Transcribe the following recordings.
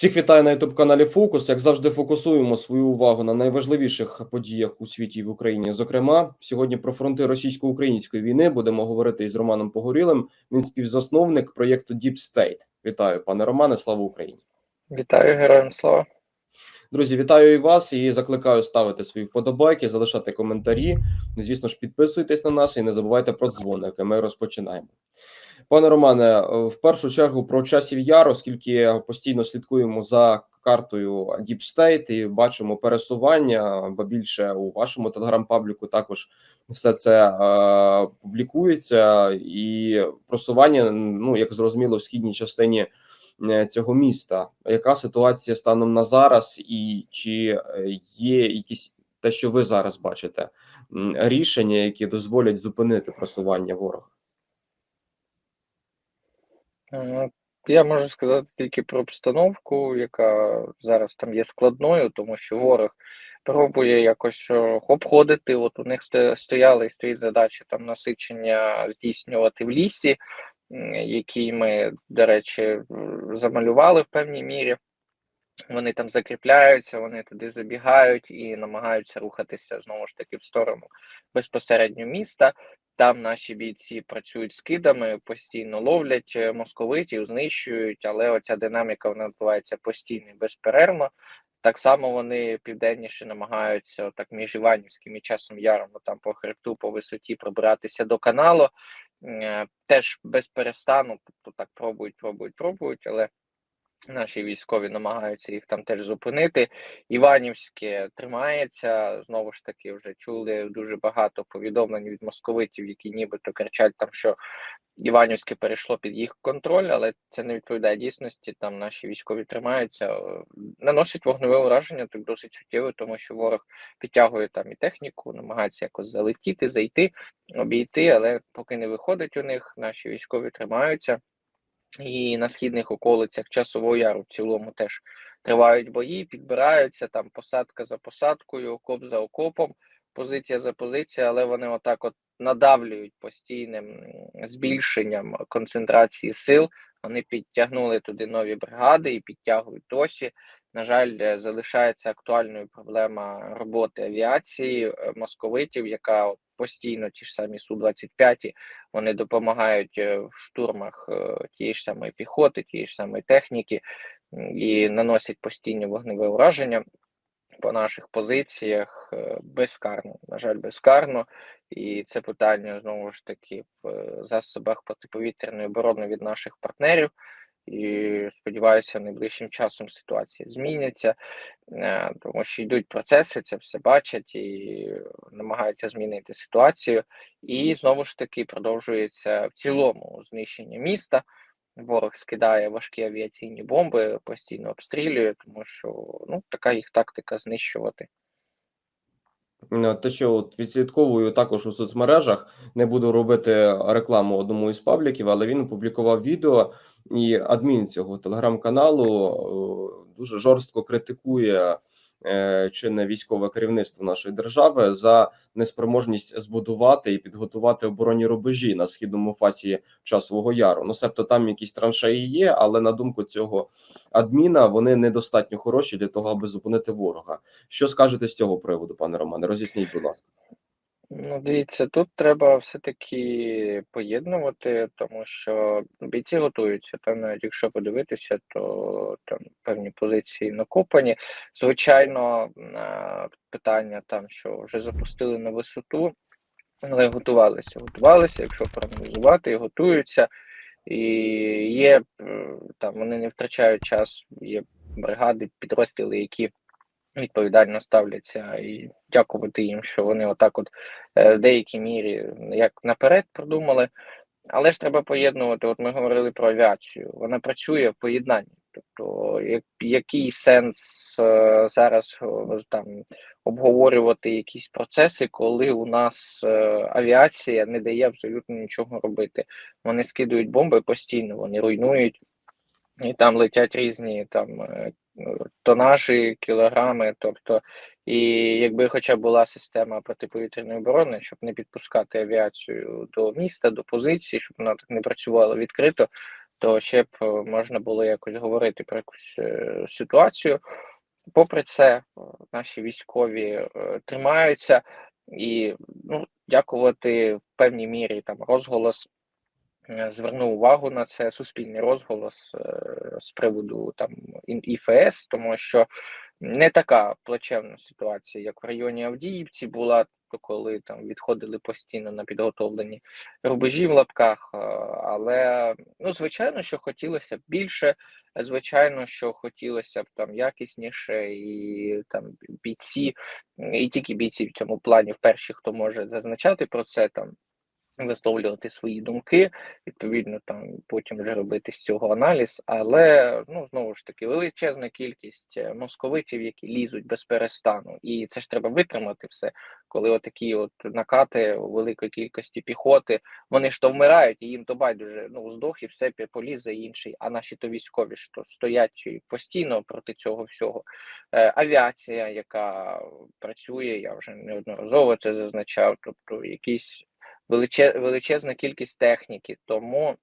Всіх вітаю на youtube каналі Фокус. Як завжди, фокусуємо свою увагу на найважливіших подіях у світі і в Україні. Зокрема, сьогодні про фронти російсько-української війни будемо говорити із Романом Погорілим. Він співзасновник проєкту Deep State. Вітаю, пане Романе. Слава Україні! Вітаю героям слава. Друзі, вітаю і вас і закликаю ставити свої вподобайки, залишати коментарі. Звісно ж, підписуйтесь на нас і не забувайте про дзвоник. Ми розпочинаємо. Пане Романе, в першу чергу про часів яр, оскільки постійно слідкуємо за картою Deep State і бачимо пересування, бо більше у вашому телеграм-пабліку також все це е, публікується, і просування, ну як зрозуміло, в східній частині е, цього міста. Яка ситуація станом на зараз, і чи е, є якісь те, що ви зараз бачите, рішення, які дозволять зупинити просування ворога? Я можу сказати тільки про обстановку, яка зараз там є складною, тому що ворог пробує якось е, обходити. От у них стояли і стоїть задача там насичення здійснювати в лісі, який ми, до речі, замалювали в певній мірі. Вони там закріпляються, вони туди забігають і намагаються рухатися знову ж таки в сторону безпосередньо міста. Там наші бійці працюють з кидами, постійно ловлять е, московитів, знищують, але оця динаміка вона відбувається постійно і безперервно. Так само вони південніше намагаються так між Іванівським і часом яром там по хребту, по висоті пробиратися до каналу. Е, теж без перестану, тобто так пробують, пробують, пробують, але Наші військові намагаються їх там теж зупинити. Іванівське тримається. Знову ж таки, вже чули дуже багато повідомлень від московитів, які нібито кричать там, що Іванівське перейшло під їх контроль, але це не відповідає дійсності. Там наші військові тримаються, наносять вогневе ураження так досить суттєво, тому що ворог підтягує там і техніку, намагається якось залетіти, зайти, обійти, але поки не виходить у них, наші військові тримаються. І на східних околицях Часового Яру в цілому теж тривають бої, підбираються там посадка за посадкою, окоп за окопом, позиція за позицією, але вони отак от надавлюють постійним збільшенням концентрації сил. Вони підтягнули туди нові бригади і підтягують досі. На жаль, залишається актуальною проблема роботи авіації е, московитів, яка постійно ті ж самі су 25 вони допомагають е, в штурмах е, тієї ж самої піхоти, тієї ж самої техніки і наносять постійні вогневе ураження по наших позиціях безкарно. На жаль, безкарно. І це питання знову ж таки в засобах протиповітряної оборони від наших партнерів. І сподіваюся, найближчим часом ситуація зміниться, е, тому що йдуть процеси, це все бачать і намагаються змінити ситуацію. І знову ж таки продовжується в цілому знищення міста. Ворог скидає важкі авіаційні бомби, постійно обстрілює, тому що ну така їх тактика знищувати. Те, що от відслідковую також у соцмережах, не буду робити рекламу одному із пабліків, але він опублікував відео, і адмін цього телеграм-каналу дуже жорстко критикує Е, чинне військове керівництво нашої держави за неспроможність збудувати і підготувати оборонні рубежі на східному фасі часового яру. Ну себто там якісь траншеї є, але на думку цього адміна вони недостатньо хороші для того, аби зупинити ворога. Що скажете з цього приводу, пане Романе? Роз'ясніть, будь ласка. Ну, дивіться, тут треба все-таки поєднувати, тому що бійці готуються. Там навіть якщо подивитися, то там певні позиції накопані. Звичайно, питання там, що вже запустили на висоту, але готувалися. Готувалися, якщо проаналізувати, готуються. І є там, вони не втрачають час, є бригади, підрозділи, які відповідально ставляться і дякувати їм, що вони отак, от е, в деякій мірі як наперед продумали. Але ж треба поєднувати. От ми говорили про авіацію. Вона працює в поєднанні. Тобто, який сенс е, зараз там обговорювати якісь процеси, коли у нас е, авіація не дає абсолютно нічого робити. Вони скидують бомби постійно, вони руйнують, і там летять різні там е, тонажі, кілограми. Тобто, і якби хоча була система протиповітряної оборони, щоб не підпускати авіацію до міста, до позиції, щоб вона так не працювала відкрито, то ще б е, можна було якось говорити про якусь е, ситуацію. Попри це, е, наші військові тримаються і ну, дякувати в певній мірі там розголос звернув увагу на це суспільний розголос е, з приводу там ІФС, тому що не така плачевна ситуація, як в районі Авдіївці була, коли там відходили постійно на підготовлені рубежі в лапках. е, Але ну, звичайно, що хотілося б більше. Звичайно, що хотілося б там якісніше, і там бійці, і тільки бійці в цьому плані, в перші, хто може зазначати про це, там висловлювати свої думки, відповідно, там потім вже робити з цього аналіз. Але ну знову ж таки величезна кількість е, московитів, які лізуть без перестану, і це ж треба витримати все, коли отакі от накати великої кількості піхоти, вони ж то вмирають, і їм то байдуже ну здох і все полізе інший. А наші то військові ж то стоять постійно проти цього всього. Е, авіація, яка працює, я вже неодноразово це зазначав, тобто якісь величезна кількість техніки. Тому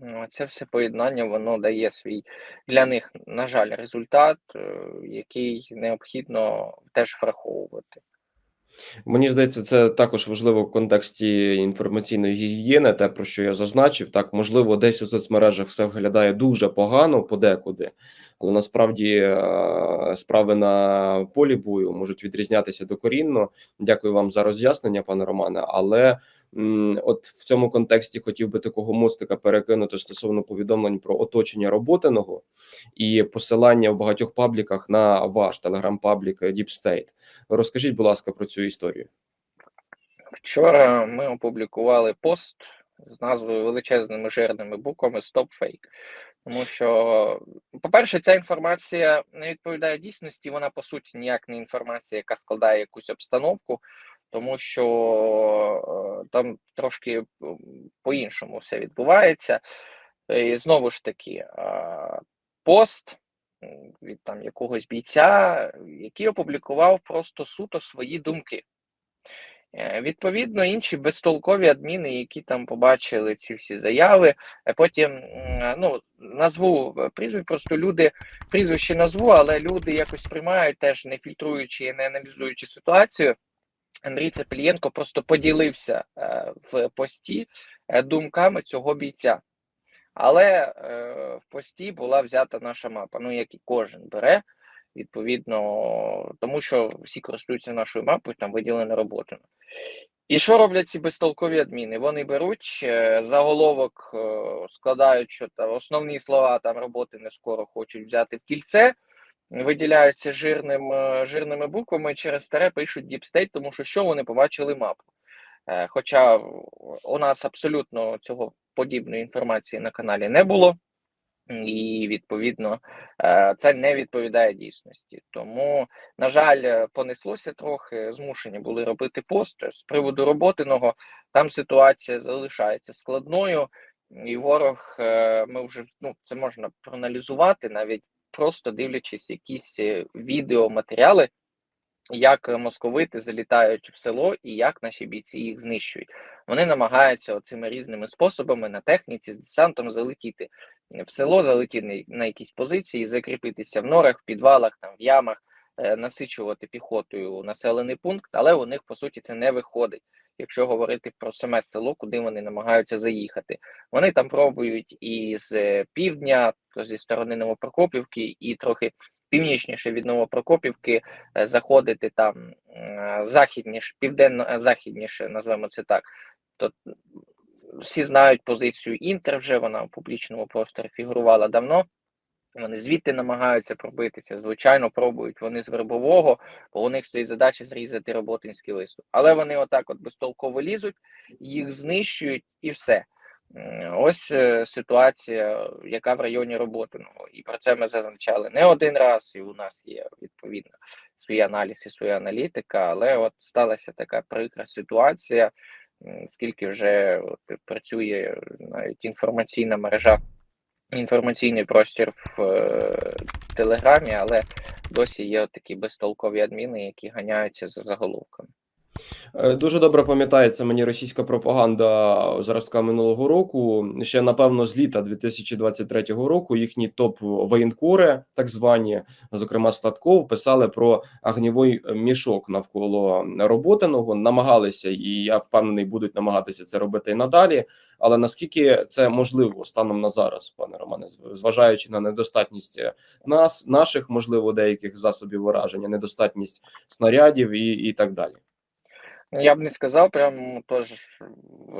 ну, це все поєднання воно дає свій для них, на жаль, результат, е, який необхідно теж враховувати. Мені здається, це також важливо в контексті інформаційної гігієни, те, про що я зазначив. Так, можливо, десь у соцмережах все виглядає дуже погано подекуди, але насправді е, справи на полі бою можуть відрізнятися докорінно. Дякую вам за роз'яснення, пане Романе. Але от в цьому контексті хотів би такого мостика перекинути стосовно повідомлень про оточення роботиного і посилання в багатьох пабліках на ваш телеграм-паблік Deep State. Розкажіть, будь ласка, про цю історію. Вчора ми опублікували пост з назвою величезними жирними буквами Stop Fake. Тому що, по-перше, ця інформація не відповідає дійсності, вона по суті ніяк не інформація, яка складає якусь обстановку, тому що е, там трошки по-іншому все відбувається. І знову ж таки, е, пост від там якогось бійця, який опублікував просто суто свої думки. Е, Відповідно, інші безтолкові адміни, які там побачили ці всі заяви, потім ну, назву прізвище, просто люди прізвище назву, але люди якось сприймають, теж не фільтруючи і не аналізуючи ситуацію. Андрій Цепелієнко просто поділився е, в пості е, думками цього бійця. Але е, в пості була взята наша мапа, ну як і кожен бере, відповідно, тому що всі користуються нашою мапою, там виділена робота. І що роблять ці безтолкові адміни? Вони беруть заголовок, складають, що там основні слова там роботи не скоро хочуть взяти в кільце, виділяються жирним, е, жирними буквами, через старе пишуть State, тому що що вони побачили мапу. Е, Хоча у нас абсолютно цього подібної інформації на каналі не було, і відповідно е, це не відповідає дійсності. Тому, на жаль, понеслося трохи, змушені були робити пост з приводу роботиного. Там ситуація залишається складною, і ворог ми вже ну це можна проаналізувати, навіть просто дивлячись якісь е, відеоматеріали, як московити залітають в село і як наші бійці їх знищують. Вони намагаються оцими різними способами на техніці з десантом залетіти в село, залетіти на якісь позиції, закріпитися в норах, в підвалах, там в ямах, е, насичувати піхотою населений пункт, але у них по суті це не виходить. Якщо говорити про саме село, куди вони намагаються заїхати, вони там пробують і з е, півдня, то зі сторони Новопрокопівки, і трохи північніше від Новопрокопівки е, заходити там е, західніше, південно-західніше, назвемо це так. То всі знають позицію Інтер вже вона в публічному просторі фігурувала давно. Вони звідти намагаються пробитися. Звичайно, пробують вони з вербового, бо у них стоїть задача зрізати роботинський лист. Але вони отак от безтолково лізуть, їх знищують і все. Ось е, ситуація, яка в районі Роботиного. І про це ми зазначали не один раз, і у нас є відповідно свій аналіз і своя аналітика. Але от сталася така прикра ситуація, скільки вже от працює навіть інформаційна мережа, інформаційний простір в е, Телеграмі, але досі є такі безтолкові адміни, які ганяються за заголовками. Е, Дуже добре пам'ятається мені російська пропаганда зразка минулого року. Ще напевно з літа 2023 року їхні топ воєнкори, так звані, зокрема Статков, писали про огнівий мішок навколо роботиного. Намагалися, і я впевнений, будуть намагатися це робити і надалі. Але наскільки це можливо станом на зараз, пане Романе, зважаючи на недостатність нас, наших, можливо, деяких засобів ураження, недостатність снарядів і, і так далі. Ну, Я б не сказав прям тож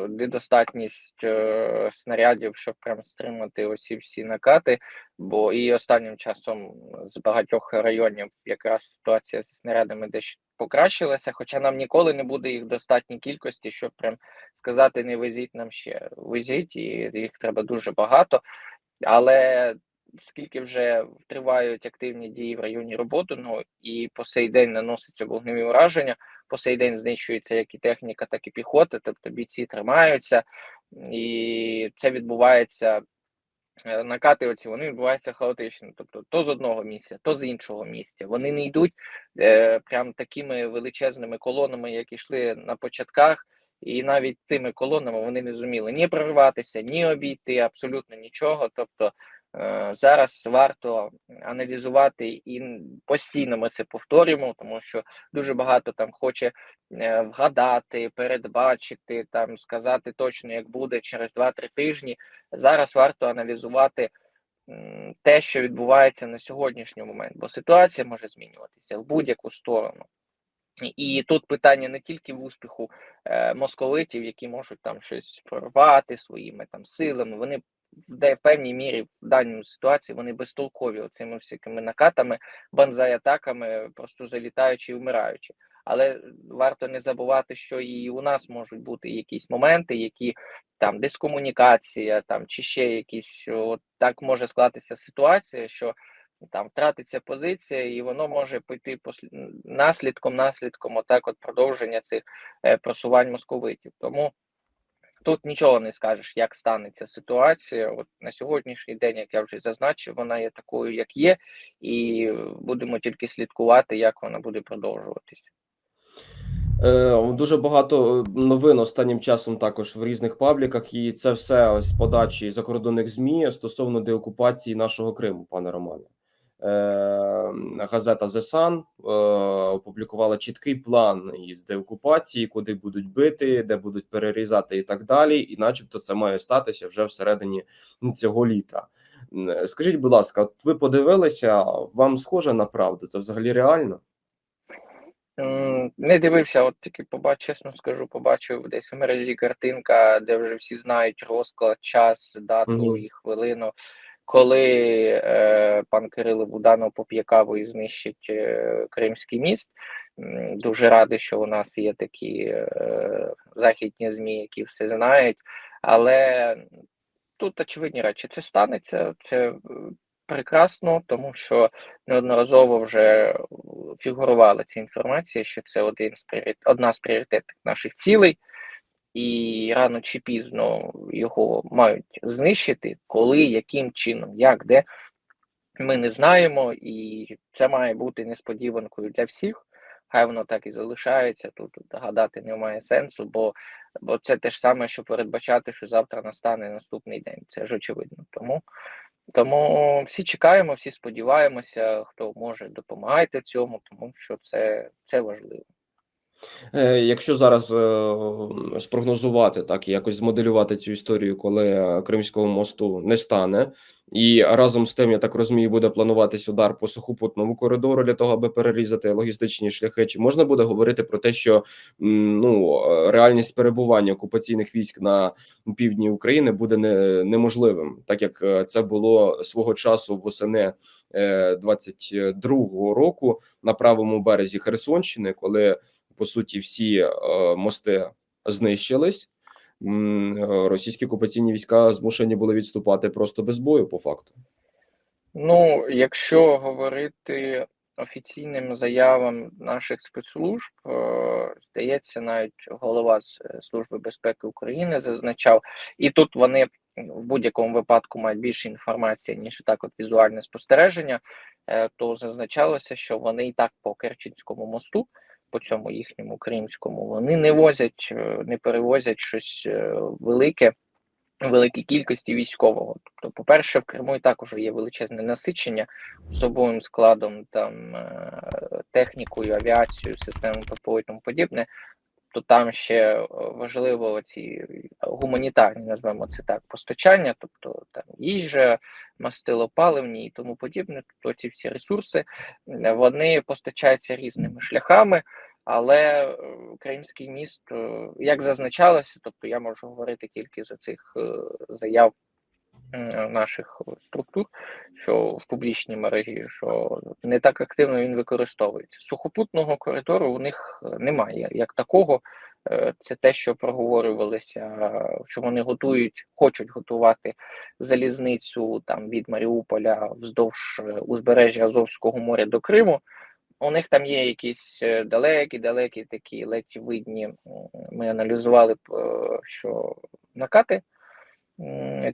недостатність е, снарядів, щоб прям стримати оці всі накати. Бо і останнім часом з багатьох районів якраз ситуація зі снарядами дещо покращилася, хоча нам ніколи не буде їх достатній кількості, щоб прям сказати не везіть нам ще. Везіть, і їх треба дуже багато. Але скільки вже тривають активні дії в районі роботи, ну і по сей день наноситься вогневі ураження по сей день знищується як і техніка, так і піхота, тобто бійці тримаються, і це відбувається. е, Накати оці вони відбуваються хаотично, тобто то з одного місця, то з іншого місця. Вони не йдуть е, прям такими величезними колонами, як йшли на початках, і навіть тими колонами вони не зуміли ні прорватися, ні обійти, абсолютно нічого. Тобто зараз варто аналізувати і постійно ми це повторюємо, тому що дуже багато там хоче е, вгадати, передбачити, там сказати точно, як буде через 2-3 тижні. Зараз варто аналізувати те, що відбувається на сьогоднішній момент, бо ситуація може змінюватися в будь-яку сторону. І тут питання не тільки в успіху е, московитів, які можуть там щось прорвати своїми там силами. Вони де- в певній мірі в даній ситуації вони безтолкові оцими всякими накатами, банзай-атаками, просто залітаючи і вмираючи. Але варто не забувати, що і у нас можуть бути якісь моменти, які там дискомунікація, там чи ще якісь от так може склатися ситуація, що там втратиться позиція, і воно може піти послід... наслідком, наслідком, отак, от продовження цих е, просувань московитів. Тому тут нічого не скажеш, як станеться ситуація. От на сьогоднішній день, як я вже зазначив, вона є такою, як є, і будемо тільки слідкувати, як вона буде продовжуватися. Е, Дуже багато новин останнім часом також в різних пабліках, і це все ось подачі закордонних змі стосовно деокупації нашого Криму, пане Романе. Е, Газета The Sun е, опублікувала чіткий план із деокупації, куди будуть бити, де будуть перерізати і так далі. І, начебто, це має статися вже всередині цього літа. Скажіть, будь ласка, от ви подивилися, вам схоже на правду? Це взагалі реально? Не дивився, от тільки побачив, чесно скажу, побачив десь в мережі картинка, де вже всі знають розклад, час, дату Мгм. і хвилину, коли е, пан Кирило Буданов поп'є каву і знищить е, Кримський міст. Дуже радий, що у нас є такі е, західні ЗМІ, які все знають. Але тут очевидні речі, це станеться, це е, прекрасно, тому що неодноразово вже фігурувала ця інформація, що це один з пріорит... одна з пріоритетних наших цілей, і рано чи пізно його мають знищити, коли, яким чином, як, де. Ми не знаємо, і це має бути несподіванкою для всіх. Хай воно так і залишається. Тут гадати немає сенсу, бо, бо це те ж саме, що передбачати, що завтра настане наступний день. Це ж очевидно. Тому тому всі чекаємо, всі сподіваємося, хто може допомагайте в цьому, тому що це, це важливо. Е, Якщо зараз е, спрогнозувати так, і якось змоделювати цю історію, коли е, Кримського мосту не стане, і разом з тим, я так розумію, буде плануватись удар по сухопутному коридору для того, аби перерізати логістичні шляхи. Чи можна буде говорити про те, що ну реальність перебування окупаційних військ на півдні України буде не, неможливим, так як це було свого часу восени е, 22-го року на правому березі Херсонщини, коли по суті всі е, мости знищились. Е, Російські окупаційні війська змушені були відступати просто без бою, по факту. Ну, якщо говорити офіційним заявам наших спецслужб, е, здається, навіть голова Служби безпеки України зазначав, і тут вони в будь-якому випадку мають більше інформації, ніж так от візуальне спостереження, то зазначалося, що вони і так по Керченському мосту по цьому їхньому кримському. Вони не возять, е, не перевозять щось е, велике. Великій кількості військового. Тобто, по-перше, в Криму і також є величезне насичення особовим складом, там е, технікою, авіацією, системами ППО і тому подібне. То там ще е, важливо ці гуманітарні, назвемо це так, постачання, тобто там їжа, мастилопаливні і тому подібне. Тобто ці всі ресурси е, вони постачаються різними шляхами. Але е, Кримський міст, як зазначалося, тобто я можу говорити тільки за цих заяв наших структур, що в публічній мережі, що не так активно він використовується. Сухопутного коридору у них е, немає як такого. Е, Це те, що проговорювалося, е, що вони готують, хочуть готувати залізницю там від Маріуполя вздовж е, узбережжя Азовського моря до Криму. У них там є якісь е, далекі, далекі такі ледь видні. Ми аналізували, е, що накати.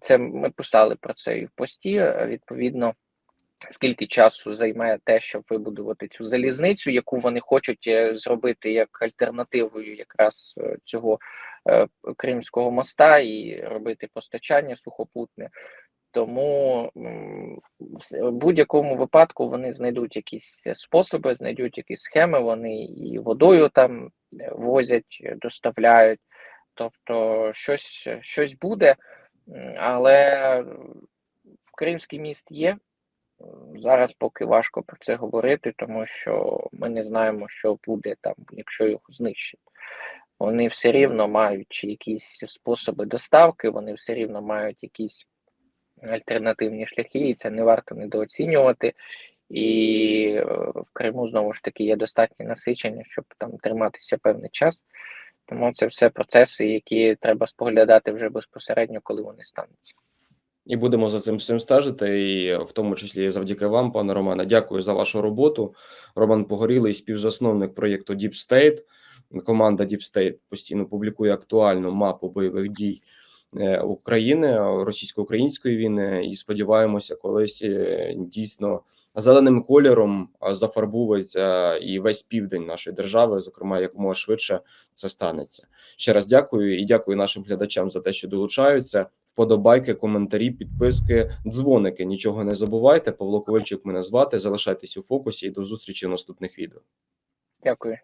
Це ми писали про це і в пості. е, Відповідно, скільки часу займе те, щоб вибудувати цю залізницю, яку вони хочуть е, зробити як альтернативою якраз е, цього Кримського моста і робити постачання сухопутне. Тому в будь-якому випадку вони знайдуть якісь способи, знайдуть якісь схеми, вони і водою там возять, доставляють. Тобто щось, щось буде, але Кримський міст є. Зараз поки важко про це говорити, тому що ми не знаємо, що буде там, якщо його знищать. Вони все рівно мають якісь способи доставки, вони все рівно мають якісь альтернативні шляхи, і це не варто недооцінювати. І е, в Криму знову ж таки є достатнє насичення, щоб там триматися певний час. Тому це все процеси, які треба споглядати вже безпосередньо, коли вони стануть. І будемо за цим всім стежити, і в тому числі завдяки вам, пане Романе. Дякую за вашу роботу. Роман Погорілий, співзасновник проєкту Deep State. Команда Deep State постійно публікує актуальну мапу бойових дій е, України, російсько-української війни. І сподіваємося, колись е, дійсно зеленим кольором а, зафарбується і весь південь нашої держави, зокрема якомога швидше це станеться. Ще раз дякую і дякую нашим глядачам за те, що долучаються. Вподобайки, коментарі, підписки, дзвоники. Нічого не забувайте. Павло Ковальчук мене звати. Залишайтесь у фокусі і до зустрічі в наступних відео. Дякую.